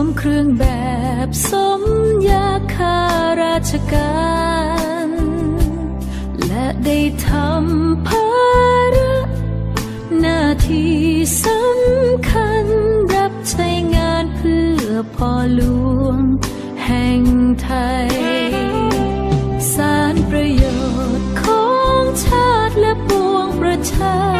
วมเครื่องแบบสมยาคาราชการ และได้ทำภาระหน้าที่สำคัญรับใช้งานเพื่อพ่อหลวงแห่งไทย สารประโยชน์ของชาติและปวงประชา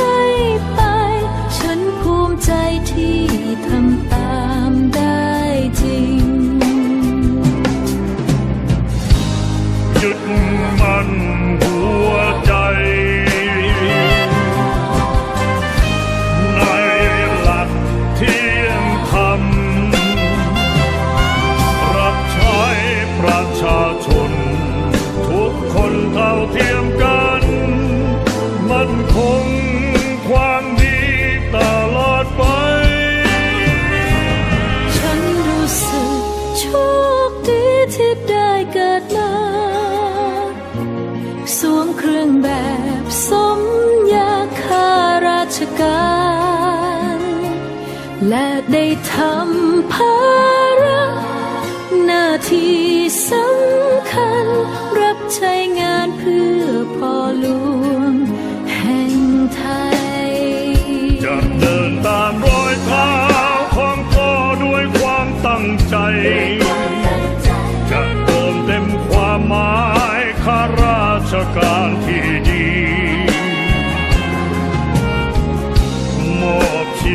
ยึดมันหัวใจในหลักเที่ยงธรรมรับใช้ประชาชน ทุกคนเท่าเทียม รื่องแบบสมยาคาราชการ และได้ทำพา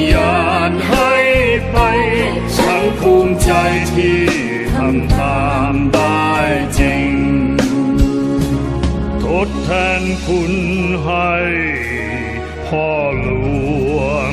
ปฏิญาณให้ไป ฉันภูมิใจที่ทำตามได้จริง ทดแทนคุณให้พ่อหลวง